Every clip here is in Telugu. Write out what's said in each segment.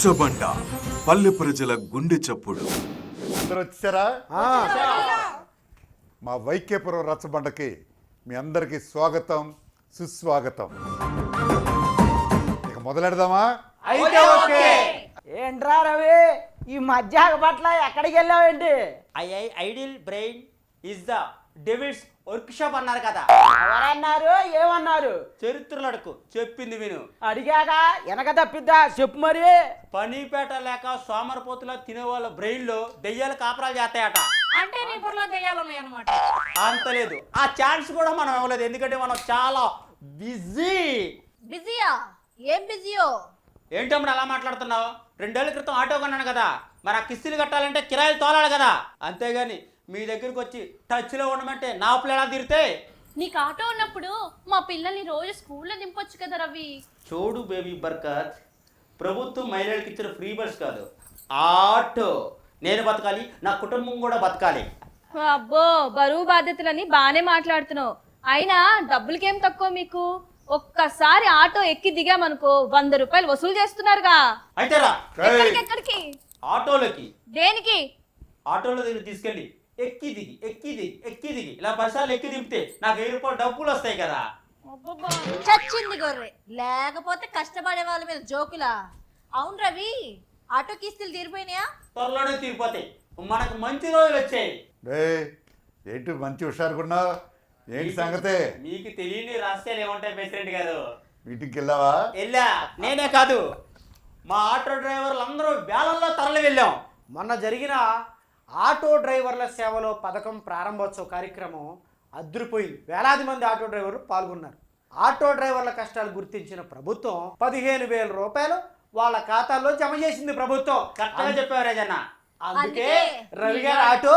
రచ్చబండ పల్లె ప్రజల గుండె చప్పుడు. అందరూ వచ్చారా? మా వైకేపురం రచ్చబండకి మీ అందరికీ స్వాగతం సుస్వాగతం. ఇక మొదలెడదామా? అయితే ఓకే. ఏంట్రా రవి? ఈ మధ్యాహ్న పట్ల ఎక్కడికి వెళ్ళావేంటి? I I ideal brain is the devil's workshop అన్నారు కదా. ఎవరన్నారు? ఏమన్నారు? చరిత్రలు అడుకు చెప్పింది విను. అడిగాక వెనక తప్పిద్దా? చెప్పు మరి. పనిపేట లేక సోమరపోతులా తినేవాళ్ళ బ్రెయిన్లో దెయ్యాలు కాపరాలు చేస్తాయట. అంటే నీ బుర్రలో దెయ్యాలు ఉన్నాయి అనమాట అంత లేదు. ఆ ఛాన్స్ కూడా మనం ఇవ్వలేదు. ఎందుకంటే మనం చాలా బిజీ. బిజీయా? ఏం బిజీయో? ఏంటప్పుడు అలా మాట్లాడుతున్నావు? రెండేళ్ళ క్రితం ఆటో కొన్నాను కదా. మరి ఆ కిస్తీలు కట్టాలంటే కిరాయిలు తోలాలి కదా. అంతేగాని మీ దగ్గరికి వచ్చి టచ్లో ఉండమంటే నా అప్పులు ఎలా తీరితే? నీకు ఆటో ఉన్నప్పుడు మా పిల్లల్ని రోజు స్కూల్లో దింపొచ్చు కదా రవి. చూడు బేబీ బర్కత్ ప్రభుత్వం మహిళలకు ఇచ్చిన ఫ్రీ బస్ కాదు ఆటో. నేను బతకాలి నా కుటుంబం కూడా బతకాలి. అబ్బో బరువు బాధ్యతలని బానే మాట్లాడుతున్నావు. అయినా డబ్బులకేం తక్కువ మీకు? ఒక్కసారి ఆటో ఎక్కి దిగామనుకో వంద రూపాయలు వసూలు చేస్తున్నారుగా. అయితే రా. ఎక్కడికి ఎక్కడికి? ఆటోలకి. దేనికి? ఆటోలో దీన్ని తీసుకెళ్ళి ఎక్కి దిగి ఎక్కి దిగి ఎక్కి దిగి ఇలా బస్సాలు ఎక్కి దింపితే నాకు వెయ్యి రూపాయలు డబ్బులు వస్తాయి కదా. చచ్చింది గొర్రె. లేకపోతే కష్టపడే వాళ్ళ మీద జోకులా? అవును రవి ఆటో కిస్తులు తీరిపోయినాయా? త్వరలోనే తీరిపోతాయి. మనకు మంచి రోజులు వచ్చాయి. రే ఏంటి మంచి హుషారుకున్నావు ఏంటి సంగతే? మీకు తెలియని రహస్యాలు ఏముంటాయి ప్రెసిడెంట్ గారు? మీటింగ్కి వెళ్ళావా? వెళ్ళా. నేనే కాదు. మా ఆటో డ్రైవర్లు అందరూ వేలల్లో తరలి వెళ్ళాం. మొన్న జరిగిన ఆటో డ్రైవర్ల సేవలో పథకం ప్రారంభోత్సవ కార్యక్రమం అద్దరిపోయింది. వేలాది మంది ఆటో డ్రైవర్లు పాల్గొన్నారు. ఆటో డ్రైవర్ల కష్టాలు గుర్తించిన ప్రభుత్వం పదిహేను వేల రూపాయలు వాళ్ళ ఖాతాల్లో జమ చేసింది ప్రభుత్వం. కరెక్ట్గా చెప్పావు రాజన్న. అందుకే రవి గారు ఆటో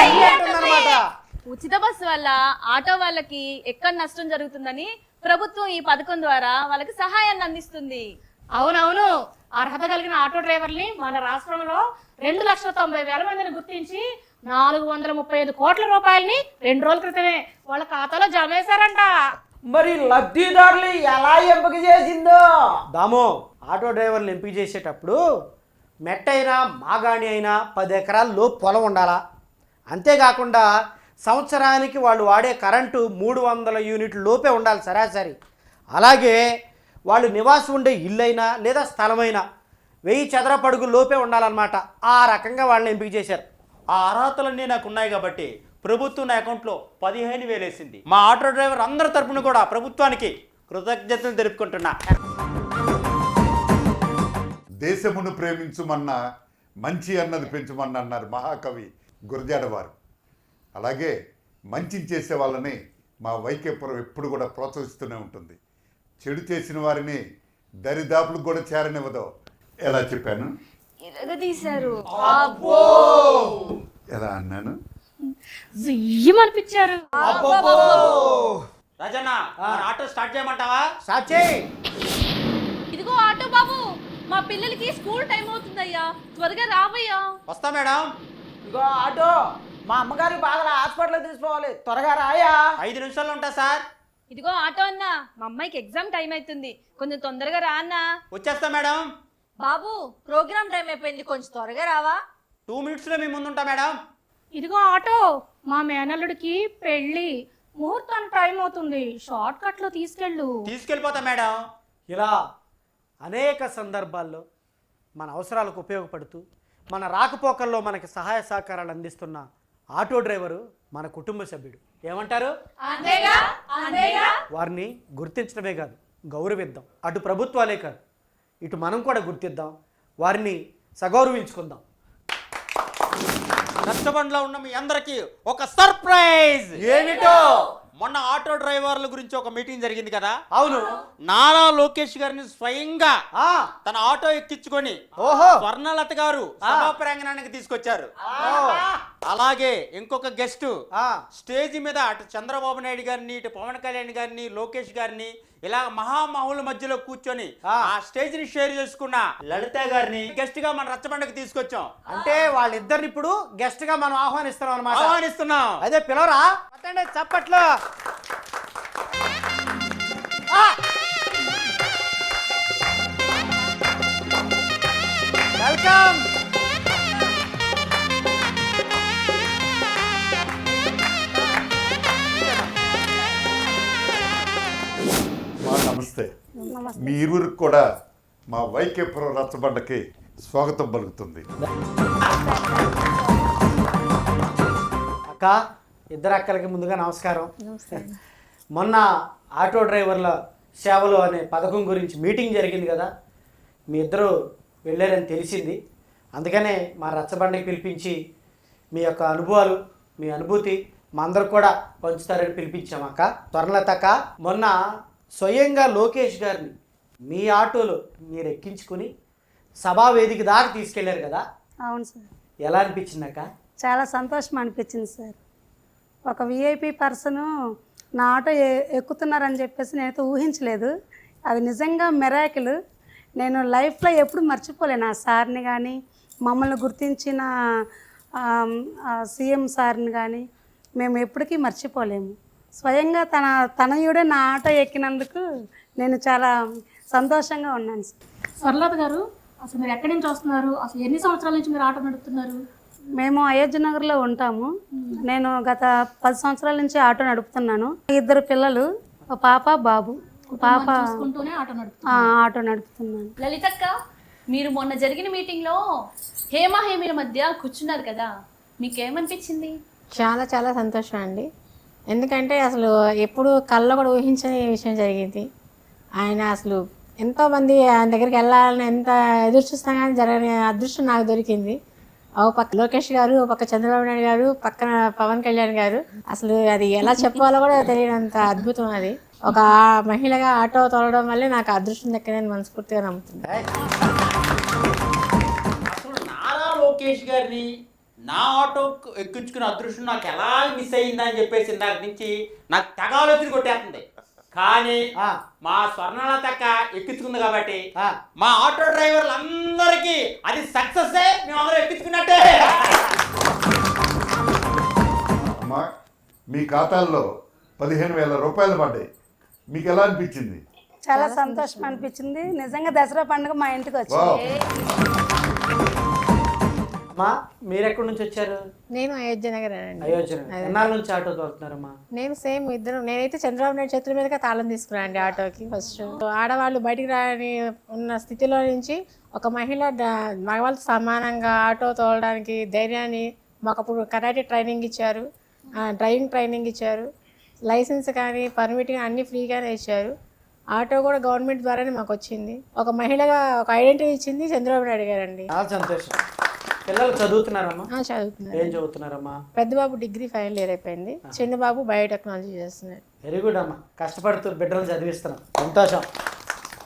అంటుందన్నమాట. ఉచిత బస్సు వల్ల ఆటో వాళ్ళకి ఎక్కడ నష్టం జరుగుతుందని ప్రభుత్వం ఈ పథకం ద్వారా వాళ్ళకి సహాయాన్ని అందిస్తుంది. అవునవును. అర్హత కలిగిన ఆటో డ్రైవర్ని మన రాష్ట్రంలో రెండు లక్షల తొంభై వేల మందిని గుర్తించి నాలుగు వందల ముప్పై ఐదు కోట్ల రూపాయలని రెండు రోజుల క్రితమే వాళ్ళ ఖాతాలో జమ వేశారంట మరి లబ్ధిదారులు ఎలా ఎంపిక చేసిందో? దామో ఆటో డ్రైవర్లు ఎంపిక చేసేటప్పుడు మెట్టైనా మాగాణి అయినా పది ఎకరాల లోపు పొలం ఉండాలా? అంతేకాకుండా సంవత్సరానికి వాళ్ళు వాడే కరెంటు మూడు వందల యూనిట్ల లోపే ఉండాలి సరాసరి. అలాగే వాళ్ళు నివాసం ఉండే ఇల్లైనా లేదా స్థలమైనా వెయ్యి చదరపడుగు లోపే ఉండాలన్నమాట. ఆ రకంగా వాళ్ళని ఎంపిక చేశారు. ఆ అర్హతలన్నీ నాకు ఉన్నాయి కాబట్టి ప్రభుత్వం నా అకౌంట్లో పదిహేను వేలు వేసింది. మా ఆటో డ్రైవర్ అందరి తరపున కూడా ప్రభుత్వానికి కృతజ్ఞతలు తెలుపుకుంటున్నా. దేశమును ప్రేమించుమన్నా మంచి అన్నది పెంచుమన్న అన్నారు మహాకవి గురజాడవారు అలాగే మంచి చేసే వాళ్ళని మా వైకేపురం ఎప్పుడు కూడా ప్రోత్సహిస్తూనే ఉంటుంది. చెడు చేసిన వారిని దరిదాపులకు కూడా చేరనివ్వదు. ఎలా చెప్పాను? ఇరగదీశారు ఎలా అన్నాను? అనిపించారు రాజన్న ఆటో స్టార్ట్ చేయమంటావా? సాచే ఇదిగో ఆటో బాబు మా పిల్లలకి స్కూల్ టైం అవుతుందయ్యా. త్వరగా రావయ్యా. వస్తా మేడం. ఇగో ఆటో మా అమ్మగారికి బాగా హాస్పిటల్ తీసుకోవాలి. త్వరగా రాయా. ఐదు నిమిషాల్లో ఉంటా సార్. ఇదిగో ఆటో అన్నా మా అమ్మాయికి ఎగ్జామ్ టైం అవుతుంది. కొంచెం తొందరగా రా అన్నా. వచ్చేస్తా మేడం. బాబు ప్రోగ్రామ్ టైం అయిపోయింది. కొంచెం త్వరగా రావా? టూ మినిట్స్లో మీ ముందు ఉంటా మేడం. ఇదిగో ఆటో మా మేనల్లుడికి పెళ్ళి. ముహూర్తానికి టైం అవుతుంది. షార్ట్ కట్లో తీసుకెళ్ళు. తీసుకెళ్ళిపోతా మేడం. ఇలా అనేక సందర్భాల్లో మన అవసరాలకు ఉపయోగపడుతూ మన రాకపోకల్లో మనకి సహాయ సహకారాలు అందిస్తున్న ఆటో డ్రైవరు మన కుటుంబ సభ్యుడు. ఏమంటారు? వారిని గుర్తించడమే కాదు గౌరవిద్దాం. అటు ప్రభుత్వాలే కాదు ఇటు మనం కూడా గుర్తిద్దాం. వారిని సగౌరవించుకుందాం. కష్టబండ్లో ఉన్న మీ అందరికి ఒక సర్ప్రైజ్! ఏమిటో? మొన్న ఆటో డ్రైవర్ల గురించి ఒక మీటింగ్ జరిగింది కదా? అవును. నారా లోకేష్ గారిని స్వయంగా తన ఆటో ఎక్కించుకొని ఓహో. స్వర్ణలత గారు సభా ప్రాంగణానికి తీసుకొచ్చారు. అలాగే ఇంకొక గెస్ట్ స్టేజ్ మీద అటు చంద్రబాబు నాయుడు గారిని ఇటు పవన్ కళ్యాణ్ గారిని లోకేష్ గారిని ఇలా మహామహుల మధ్యలో కూర్చొని ఆ. స్టేజ్ని షేర్ చేసుకున్న లలిత గారిని గెస్ట్గా మన రచ్చబండకి తీసుకొచ్చాం. అంటే వాళ్ళిద్దరిని ఇప్పుడు గెస్ట్గా మనం ఆహ్వానిస్తున్నాం అనమాట ఆహ్వానిస్తున్నాం. అదే పిలవరా? పట్టండి చప్పట్లు. ఇరువురికి కూడా మా వైకేపురం రచ్చబండకి స్వాగతం పలుకుతుంది. అక్క ఇద్దరు అక్కలకి ముందుగా నమస్కారం. మొన్న ఆటో డ్రైవర్ల సేవలు అనే పథకం గురించి మీటింగ్ జరిగింది కదా మీ ఇద్దరు వెళ్ళారని తెలిసింది. అందుకనే మా రచ్చబండకి పిలిపించి మీ యొక్క అనుభవాలు మీ అనుభూతి మా అందరు కూడా పంచుతారని పిలిపించాం అక్క. స్వర్ణలత అక్క మొన్న స్వయంగా లోకేష్ గారిని మీ ఆటోలో మీరు ఎక్కించుకుని సభా వేదిక దాకా తీసుకెళ్ళారు కదా? అవును సార్. ఎలా అనిపించింది అక్క? చాలా సంతోషం అనిపించింది సార్. ఒక విఐపి పర్సన్ నా ఆటో ఎక్కుతున్నారని చెప్పేసి నేనైతే ఊహించలేదు. అది నిజంగా మెరాకిల్ నేను లైఫ్లో ఎప్పుడు మర్చిపోలేను. ఆ సార్ని కానీ మమ్మల్ని గుర్తించిన సీఎం సార్ని కానీ మేము ఎప్పటికీ మర్చిపోలేము. స్వయంగా తన తనయుడే నా ఆటో ఎక్కినందుకు నేను చాలా సంతోషంగా ఉన్నాను సార్. గారు అసలు మీరు ఎక్కడి నుంచి వస్తున్నారు? అసలు ఎన్ని సంవత్సరాల నుంచి మీరు ఆటో నడుపుతున్నారు? మేము అయోధ్య నగర్లో ఉంటాము. నేను గత పది సంవత్సరాల నుంచి ఆటో నడుపుతున్నాను. ఇద్దరు పిల్లలు ఒక పాప బాబు. పాప చూసుకుంటూనే ఆటో నడుపుతున్నారు. ఆ, ఆటో నడుపుతున్నాను. లలితక్క మీరు మొన్న జరిగిన మీటింగ్లో హేమ హేమిల మధ్య కూర్చున్నారు కదా. మీకేమనిపించింది? చాలా చాలా సంతోషం అండి. ఎందుకంటే అసలు ఎప్పుడు కళ్ళలో కూడా ఊహించని విషయం జరిగింది. ఆయన అసలు ఎంతోమంది ఆయన దగ్గరికి వెళ్ళాలని ఎంత ఎదురు చూస్తాం కానీ జరగని అదృష్టం నాకు దొరికింది. ఓ పక్క లోకేష్ గారు ఓ పక్క చంద్రబాబు నాయుడు గారు పక్కన పవన్ కళ్యాణ్ గారు. అసలు అది ఎలా చెప్పాలో కూడా తెలియనంత అద్భుతం అది. ఒక మహిళగా ఆటో తోలడం వల్లే నాకు అదృష్టం దక్కిందని మనస్ఫూర్తిగా నమ్ముతుంది అసలు నారా లోకేష్ గారిని నా ఆటో ఎక్కించుకున్న అదృష్టం నాకు ఎలా మిస్ అయిందని చెప్పేసి దాని నుంచి నాకు తెగ ఆలోచన కొట్టేస్తుంది. కానీ ఆ. మా స్వర్ణలతక్క ఎక్కించుకుంది కాబట్టి ఆ. మా ఆటో డ్రైవర్లు అందరికీ అది సక్సెస్ మేము ఎక్కించుకున్నట్టే. అమ్మా మీ ఖాతాల్లో పదిహేను వేల రూపాయలు పడ్డాయి. మీకు ఎలా అనిపించింది? చాలా సంతోషం అనిపించింది. నిజంగా దసరా పండుగ మా ఇంటికి వచ్చింది. అమ్మా మీరు ఎక్కడి నుంచి వచ్చారు? నేను అయోధ్య నగర్. అండి అయోధ్య ఎన్నాళ్ళ నుంచి ఆటో తోలుతున్నారమ్మా? నేను సేమ్ ఇద్దరు నేనైతే చంద్రబాబు నాయుడు చేతుల మీదుగా తాళం తీసుకున్నాను అండి ఆటోకి ఫస్ట్. ఆడవాళ్ళు బయటికి రాని ఉన్న స్థితిలో నుంచి ఒక మహిళ మగవాళ్ళతో సమానంగా ఆటో తోలడానికి ధైర్యాన్ని మాకు కరాటే ట్రైనింగ్ ఇచ్చారు. డ్రైవింగ్ ట్రైనింగ్ ఇచ్చారు. లైసెన్స్ కానీ పర్మిట్ కానీ అన్నీ ఫ్రీగానే ఇచ్చారు. ఆటో కూడా గవర్నమెంట్ ద్వారానే మాకు వచ్చింది ఒక మహిళగా ఒక ఐడెంటిటీ ఇచ్చింది చంద్రబాబు నాయుడు గారండి. చాలా సంతోషం. పిల్లలు చదువుతున్నారమ్మా? ఆ, చదువుతున్నారు. ఏం చదువుతున్నారమ్మా? పెద్ద బాబు డిగ్రీ ఫైనల్ ఇయర్ అయిపోయింది. చిన్న బాబు బయోటెక్నాలజీ చేస్తున్నాడు వెరీ గుడ్ అమ్మా. కష్టపడుతూ బిడ్డలు చదివిస్తున్నాం సంతోషం.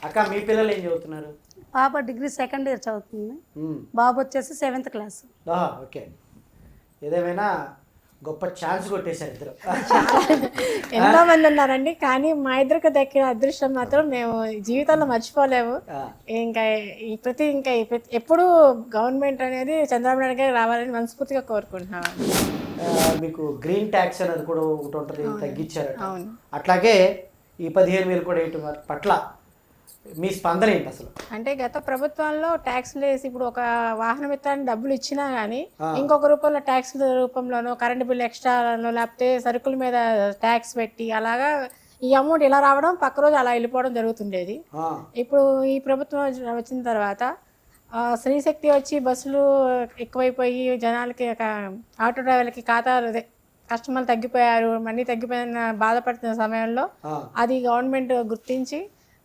అక్క మీ పిల్లలు ఏం చదువుతున్నారు? పాప డిగ్రీ సెకండ్ ఇయర్ చదువుతుంది. బాబు వచ్చేసి సెవెంత్ క్లాస్. ఓకే. ఏదేమైనా గొప్ప ఛాన్స్ కొట్టేశారు ఇద్దరు. ఎంతో మంది ఉన్నారండి కానీ మా ఇద్దరికి దక్కిన అదృష్టం మాత్రం మేము జీవితంలో మర్చిపోలేము. ఇంకా ఈ ప్రతి ఇంకా ఎప్పుడు గవర్నమెంట్ అనేది చంద్రబాబు నాయుడు గారు రావాలని మనస్ఫూర్తిగా కోరుకుంటున్నాం మీకు గ్రీన్ ట్యాక్స్ అనేది కూడా ఒకటి ఉంటుంది తగ్గించారు. అట్లాగే ఈ పదిహేను వేలు కూడా వేయటం పట్ల మీ స్పందన ఏంటి అసలు? అంటే గత ప్రభుత్వంలో ట్యాక్స్లు వేసి ఇప్పుడు ఒక వాహనం ఎత్తానికి డబ్బులు ఇచ్చినా కానీ ఇంకొక రూపంలో ట్యాక్స్ రూపంలోనో కరెంట్ బిల్ ఎక్స్ట్రానో లేకపోతే సరుకుల మీద ట్యాక్స్ పెట్టి అలాగా ఈ అమౌంట్ ఇలా రావడం పక్క రోజు అలా వెళ్ళిపోవడం జరుగుతుండేది. ఇప్పుడు ఈ ప్రభుత్వం వచ్చి- వచ్చిన తర్వాత ఆ, స్త్రీశక్తి వచ్చి బస్సులు ఎక్కువైపోయి జనాలకి ఆటో డ్రైవర్లకి ఖాతాలు అదే కస్టమర్లు తగ్గిపోయారు మనీ తగ్గిపోయిన బాధపడుతున్న సమయంలో. అది గవర్నమెంట్ గుర్తించి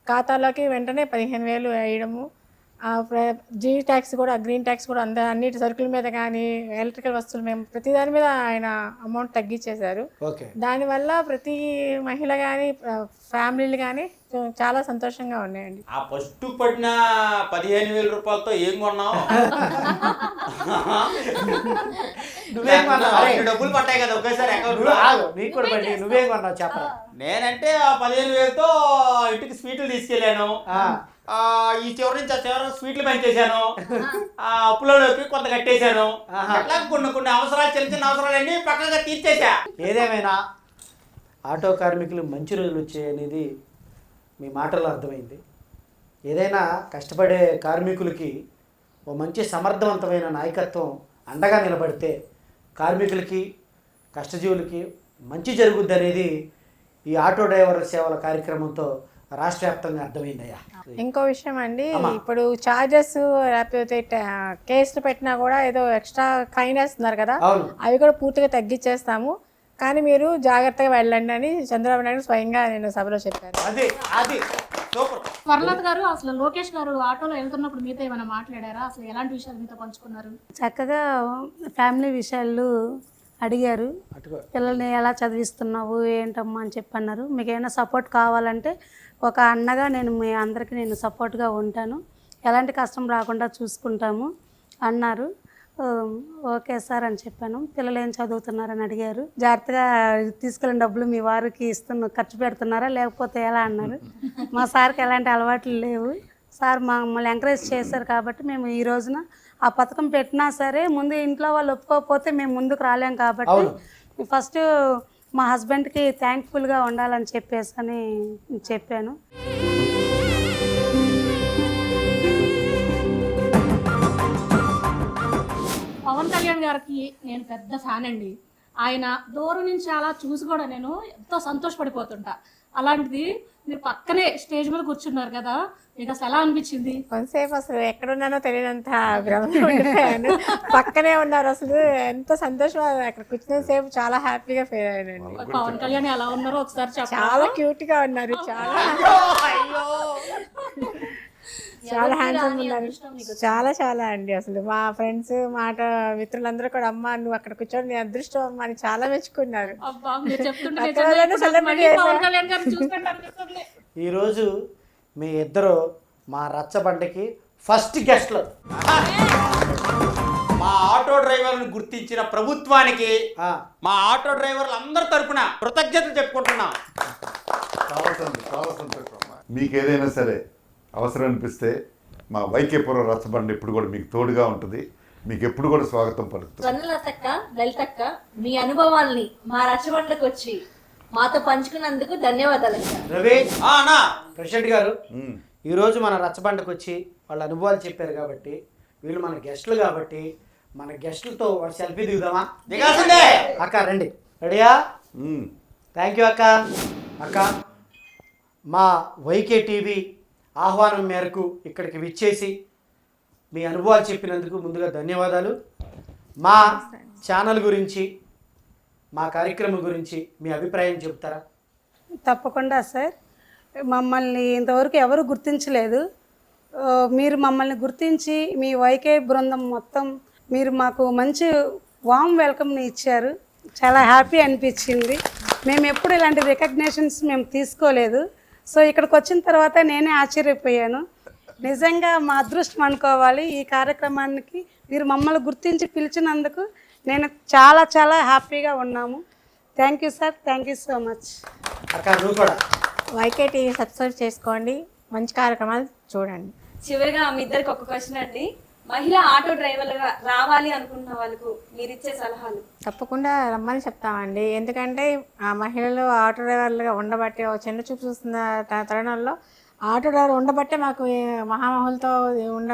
ఖాతాలోకి వెంటనే పదిహేను వేలు వేయడము. జీ ట్యాక్స్ కూడా గ్రీన్ ట్యాక్స్ కూడా అంద అన్నిటి సరుకుల మీద కానీ ఎలక్ట్రికల్ వస్తువుల మీద ప్రతి దాని మీద ఆయన అమౌంట్ తగ్గించేశారు ఓకే. దానివల్ల ప్రతి మహిళ కానీ ఫ్యామిలీలు కానీ చాలా సంతోషంగా ఉన్నాయండి. ఆ ఫస్ట్ పడిన పదిహేను వేల రూపాయలతో ఏం కొన్నావు? నువ్వేం డబ్బులు పట్టాయి కదా ఒకేసారి నీకు కూడా బండి నువ్వేం కొన్నావు? చెప్పరా. నేనంటే ఆ పదిహేను వేలతో ఇంటికి స్వీట్లు తీసుకెళ్ళాను. ఈ చివరి నుంచి ఆ చివరి స్వీట్లు పెంచేశాను ఆ అప్పులలోకి కొంత కట్టేశాను. అట్లా కొన్ని కొన్ని అవసరాలు చిన్న చిన్న అవసరాలన్నీ పక్కగా తీర్చేశా. ఏదేమైనా ఆటో కార్మికులు మంచి రోజులు వచ్చాయి అనేది మీ మాటల్లో అర్థమైంది. ఏదైనా కష్టపడే కార్మికులకి ఓ మంచి సమర్థవంతమైన నాయకత్వం అండగా నిలబడితే కార్మికులకి కష్టజీవులకి మంచి జరుగుద్ది అనేది ఈ ఆటో డ్రైవర్ సేవల కార్యక్రమంతో రాష్ట్ర వ్యాప్తంగా అర్థమైందయ్యా. ఇంకో విషయం అండి ఇప్పుడు చార్జెస్ లేకపోతే కేసులు పెట్టినా కూడా ఏదో ఎక్స్ట్రా ఫైన్ వేస్తున్నారు కదా. అవి కూడా పూర్తిగా తగ్గించేస్తాము. కానీ మీరు జాగ్రత్తగా వెళ్ళండి అని చంద్రబాబు నాయుడు స్వయంగా నేను సభలో చెప్పాను అది అది. సూపర్. వరలత్ గారు అసలు లోకేష్ గారు ఆటోలో వెళ్తున్నప్పుడు మీతో ఏమైనా మాట్లాడారా? అసలు ఎలాంటి విషయాలు మీతో పంచుకున్నారు? చక్కగా ఫ్యామిలీ విషయాలు అడిగారు. పిల్లల్ని ఎలా చదివిస్తున్నావు ఏంటమ్మా అని చెప్పి అన్నారు మీకు ఏమైనా సపోర్ట్ కావాలంటే ఒక అన్నగా నేను మీ అందరికీ నేను సపోర్ట్గా ఉంటాను. ఎలాంటి కష్టం రాకుండా చూసుకుంటాము అన్నారు. ఓకే సార్ అని చెప్పాను. పిల్లలు ఏం చదువుతున్నారని అడిగారు. జాగ్రత్తగా తీసుకెళ్ళిన డబ్బులు మీ వారికి ఇస్తున్న ఖర్చు పెడుతున్నారా లేకపోతే ఎలా అన్నారు. మా సార్కి ఎలాంటి అలవాట్లు లేవు. సార్ మమ్మల్ని ఎంకరేజ్ చేశారు కాబట్టి మేము ఈ రోజున ఆ పథకం పెట్టినా సరే ముందు ఇంట్లో వాళ్ళు ఒప్పుకోకపోతే మేము ముందుకు రాలేం కాబట్టి ఫస్ట్ మా హస్బెండ్కి థ్యాంక్ఫుల్గా ఉండాలని చెప్పేసి అని చెప్పాను. పవన్ కళ్యాణ్ గారికి నేను పెద్ద ఫ్యాన్ అండి. ఆయన దూరం నుంచి అలా చూసి కూడా నేను ఎంతో సంతోషపడిపోతుంటా. అలాంటిది మీరు పక్కనే స్టేజ్ మీద కూర్చున్నారు కదా మీకు అసలు ఎలా అనిపించింది? కొంతసేపు అసలు ఎక్కడున్నానో తెలియనంత పక్కనే ఉన్నారు అసలు ఎంత సంతోషం అక్కడ కూర్చున్న సేపు చాలా హ్యాపీగా ఫీల్ అయ్యానండి పవన్ కళ్యాణ్ ఎలా ఉన్నారో ఒకసారి చాలా క్యూట్గా ఉన్నారు చాలా. చాలా హ్యాండ్సమ్ ఉన్నారు. చాలా చాలా అండి అసలు. మా ఫ్రెండ్స్ మాట మిత్రులందరూ కూడా అమ్మ నువ్వు అక్కడ కూర్చొని నీ అదృష్టం అమ్మ అని చాలా మెచ్చుకున్నారు. ఈరోజు మీ ఇద్దరు మా రచ్చబండకి ఫస్ట్ గెస్ట్లు మా ఆటో డ్రైవర్లను గుర్తించిన ప్రభుత్వానికి మా ఆటో డ్రైవర్లు అందరి తరపున కృతజ్ఞతలు చెప్పుకుంటున్నాం. మీకు ఏదైనా సరే అవసరం అనిపిస్తే మా వైకేపురం రచ్చబండి ఇప్పుడు కూడా మీకు తోడుగా ఉంటుంది. మీకు ఎప్పుడు కూడా స్వాగతం పలుకుతుంది స్వర్ణలతక్క లలితక్క మీ అనుభవాల్ని మా రచ్చబండకు వచ్చి మాతో పంచుకున్నందుకు ధన్యవాదాలు అక్క రవి ఆ, అన్నా ప్రెసిడెంట్ గారు ఉమ్. ఈరోజు మన రచ్చబండకు వచ్చి వాళ్ళ అనుభవాలు చెప్పారు కాబట్టి వీళ్ళు మన గెస్టులు కాబట్టి మన గెస్టులతో ఒక సెల్ఫీ దిగుదామా? దిగాల్సిందే! అక్క రండి. రెడీయా? ఉమ్. థ్యాంక్ యూ అక్క. అక్క మా వైకే టీవీ ఆహ్వానం మేరకు ఇక్కడికి విచ్చేసి మీ అనుభవాలు చెప్పినందుకు ముందుగా ధన్యవాదాలు. మా ఛానల్ గురించి మా కార్యక్రమం గురించి మీ అభిప్రాయం చెప్తారా తప్పకుండా సార్. మమ్మల్ని ఇంతవరకు ఎవరు గుర్తించలేదు. మీరు మమ్మల్ని గుర్తించి మీ వైకే బృందం మొత్తం మీరు మాకు మంచి వామ్ వెల్కమ్ని ఇచ్చారు. చాలా హ్యాపీ అనిపించింది. మేము ఎప్పుడు ఇలాంటి రికగ్నేషన్స్ మేము తీసుకోలేదు. సో ఇక్కడికి వచ్చిన తర్వాత నేనే ఆశ్చర్యపోయాను. నిజంగా మా అదృష్టం అనుకోవాలి. ఈ కార్యక్రమానికి మీరు మమ్మల్ని గుర్తించి పిలిచినందుకు నేను చాలా చాలా హ్యాపీగా ఉన్నాము. Thank you sir thank you so much Y K TV subscribe చేసుకోండి. మంచి కార్యక్రమాలు చూడండి. చివరిగా మీ ఇద్దరికి ఒక క్వశ్చన్ అండి. మహిళా ఆటో డ్రైవర్లుగా రావాలి అనుకుంటున్న వాళ్ళకు మీరు ఇచ్చే సలహాలు? తప్పకుండా రమ్మని చెప్తామండి. ఎందుకంటే ఆ మహిళలు ఆటో డ్రైవర్లుగా ఉండబట్టి ఒక చిన్న చూపు చూస్తున్న తరుణంలో ఆటో డ్రైవర్ ఉండబట్టే మాకు మహామహులతో ఉండ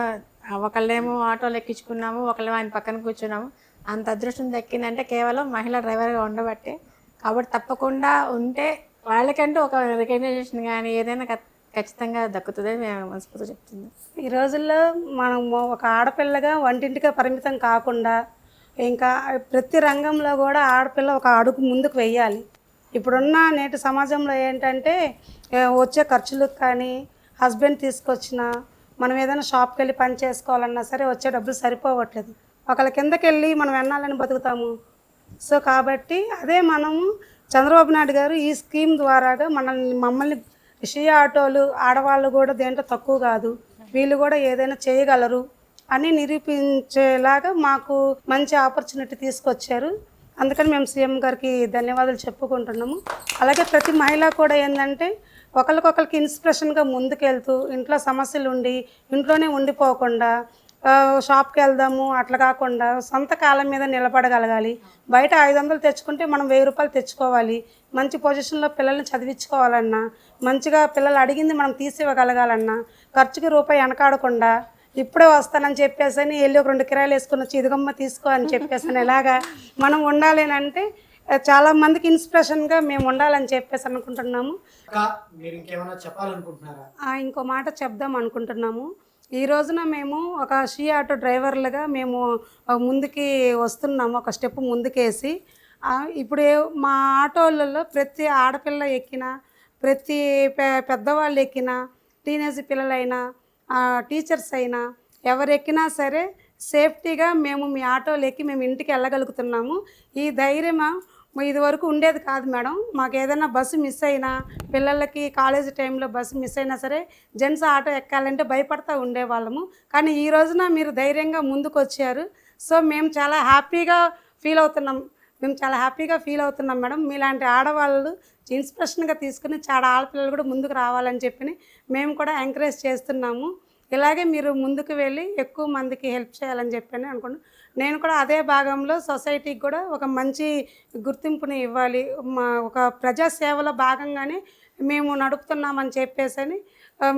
ఒకళ్ళేమో ఆటోలు ఎక్కించుకున్నాము ఒకళ్ళేమో ఆయన పక్కన కూర్చున్నాము. అంత అదృష్టం దక్కిందంటే కేవలం మహిళా డ్రైవర్గా ఉండబట్టే. కాబట్టి తప్పకుండా ఉంటే వాళ్ళకంటూ ఒక రికగ్నైజేషన్ కానీ ఏదైనా ఖచ్చితంగా దక్కుతుందని మేము మనస్ఫూర్తిగా చెప్తున్నాం. ఈ రోజుల్లో మనం ఒక ఆడపిల్లగా వంటింటిగా పరిమితం కాకుండా ఇంకా ప్రతి రంగంలో కూడా ఆడపిల్ల ఒక అడుగు ముందుకు వెయ్యాలి ఇప్పుడున్న నేటి సమాజంలో ఏంటంటే వచ్చే ఖర్చులకు కానీ హస్బెండ్ తీసుకొచ్చిన మనం ఏదైనా షాప్కి వెళ్ళి పని చేసుకోవాలన్నా సరే వచ్చే డబ్బులు సరిపోవట్లేదు. ఒకళ్ళ కిందకి వెళ్ళి మనం ఎన్నాలని బతుకుతాము? సో కాబట్టి అదే మనము చంద్రబాబు నాయుడు గారు ఈ స్కీమ్ ద్వారాగా మనల్ని మమ్మల్ని విషయ ఆటోలు ఆడవాళ్ళు కూడా దేంట్లో తక్కువ కాదు. వీళ్ళు కూడా ఏదైనా చేయగలరు అని నిరూపించేలాగా మాకు మంచి ఆపర్చునిటీ తీసుకొచ్చారు. అందుకని మేము సీఎం గారికి ధన్యవాదాలు చెప్పుకుంటున్నాము. అలాగే ప్రతి మహిళ కూడా ఏంటంటే ఒకరికొకరికి ఇన్స్పిరేషన్గా ముందుకెళ్తూ ఇంట్లో సమస్యలు ఉండి ఇంట్లోనే ఉండిపోకుండా షాప్కి వెళ్దాము అట్లా కాకుండా సొంత కాలం మీద నిలబడగలగాలి. బయట ఐదు వందలు తెచ్చుకుంటే మనం వెయ్యి రూపాయలు తెచ్చుకోవాలి. మంచి పొజిషన్లో పిల్లల్ని చదివించుకోవాలన్నా మంచిగా పిల్లలు అడిగింది మనం తీసివ్వగలగాలన్నా ఖర్చుకి రూపాయి వెనకాడకుండా ఇప్పుడే వస్తానని చెప్పేసి అని వెళ్ళి ఒక రెండు కిరాయిలు వేసుకుని వచ్చి ఇదిగమ్మ తీసుకో అని చెప్పేసి అని ఎలాగా మనం ఉండాలి అని అంటే చాలా మందికి ఇన్స్పిరేషన్గా మేము ఉండాలని చెప్పేసి అనుకుంటున్నాము. ఇంకో మాట చెప్దాం అనుకుంటున్నాము. ఈ రోజున మేము ఒక షీ ఆటో డ్రైవర్లుగా మేము ముందుకి వస్తున్నాము ఒక స్టెప్ ముందుకేసి. ఇప్పుడు మా ఆటోలలో ప్రతి ఆడపిల్ల ఎక్కిన ప్రతి పె పెద్దవాళ్ళు ఎక్కినా టీనేజ్ పిల్లలైనా టీచర్స్ అయినా ఎవరు ఎక్కినా సరే సేఫ్టీగా మేము మీ ఆటోలు ఎక్కి మేము ఇంటికి వెళ్ళగలుగుతున్నాము. ఈ ధైర్యం ఇది వరకు ఉండేది కాదు మేడం. మాకు ఏదైనా బస్సు మిస్ అయినా పిల్లలకి కాలేజీ టైంలో బస్సు మిస్ అయినా సరే జెంట్స్ ఆటో ఎక్కాలంటే భయపడతా ఉండేవాళ్ళము. కానీ ఈ రోజున మీరు ధైర్యంగా ముందుకు వచ్చారు సో మేము చాలా హ్యాపీగా ఫీల్ అవుతున్నాం. మేము చాలా హ్యాపీగా ఫీల్ అవుతున్నాం మేడం. మీలాంటి ఆడవాళ్ళు ఇన్స్పిరేషన్గా తీసుకుని చాలా ఆడపిల్లలు కూడా ముందుకు రావాలని చెప్పి మేము కూడా ఎంకరేజ్ చేస్తున్నాము. ఇలాగే మీరు ముందుకు వెళ్ళి ఎక్కువ మందికి హెల్ప్ చేయాలని చెప్పని అనుకున్నాను నేను కూడా అదే భాగంలో సొసైటీకి కూడా ఒక మంచి గుర్తింపుని ఇవ్వాలి. మా ఒక ప్రజాసేవలో భాగంగానే మేము నడుపుతున్నామని చెప్పేసి అని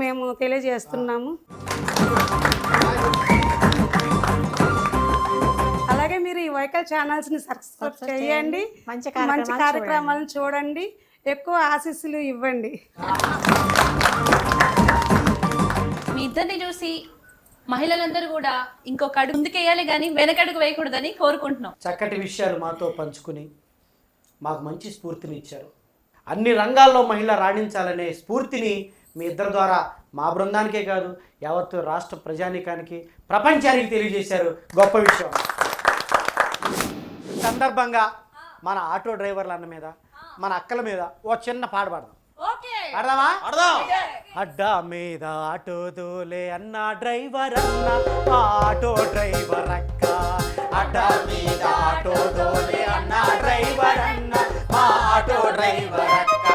మేము తెలియజేస్తున్నాము. అలాగే మీరు ఈ వైకల్ ఛానల్స్ని సబ్స్క్రైబ్ చేయండి. మంచి మంచి కార్యక్రమాలు కార్యక్రమాలను చూడండి. ఎక్కువ ఆశీస్సులు ఇవ్వండి. మీ ఇద్దరిని చూసి మహిళలందరూ కూడా ఇంకొక అడుగు ముందుకేయాలి కానీ వెనకడుగు వేయకూడదని కోరుకుంటున్నాం. చక్కటి విషయాలు మాతో పంచుకుని మాకు మంచి స్ఫూర్తిని ఇచ్చారు. అన్ని రంగాల్లో మహిళ రాణించాలనే స్ఫూర్తిని మీ ఇద్దరి ద్వారా మా బృందానికే కాదు యావత్తు రాష్ట్ర ప్రజానీకానికి ప్రపంచానికి తెలియజేశారు గొప్ప విషయం. సందర్భంగా మన ఆటో డ్రైవర్ల అన్న మీద మన అక్కల మీద ఓ చిన్న పాట పాడదాం. అడ్డా మీద ఆటో దోలే అన్న డ్రైవర్ అన్న ఆటో డ్రైవర్ అక్క. అడ్డా మీద ఆటో దోలే అన్న డ్రైవర్ అన్న మా ఆటో డ్రైవర్ అక్క.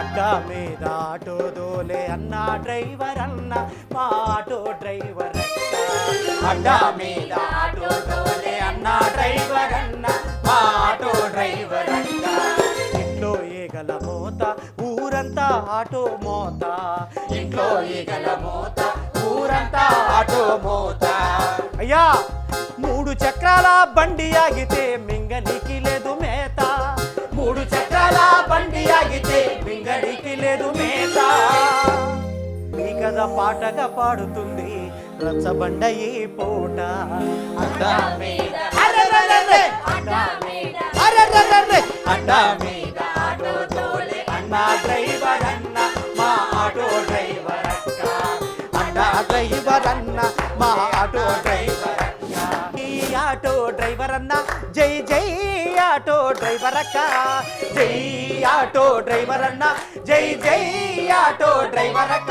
అడ్డా మీద ఆటో దోలే అన్న డ్రైవర్ అన్న మా ఆటో డ్రైవర్ అక్క. అడ్డా మీద ఆటో మోత. ఇంట్లో ఏగల మోత ఊరంతా ఆటో మోత. అయ్యా మూడు చక్రాల బండి ఆగితే మింగనికి లేదు మేత. మూడు చక్రాల బండి ఆగితే మింగనికి లేదు మేత. మీ కథ పాటగా పాడుతుంది రచ్చబండ ఈ పూట. అడ్డా మీద! అడ్డా మీద! అడ్డా మీద. డ్రైవర్ అన్న మా ఆటో డ్రైవర్ ఈ ఆటో డ్రైవర్ అన్న జై జై ఆటో డ్రైవర్ అక్క జై ఆటో డ్రైవర్ అన్న జై జై ఆటో డ్రైవర్ అక్క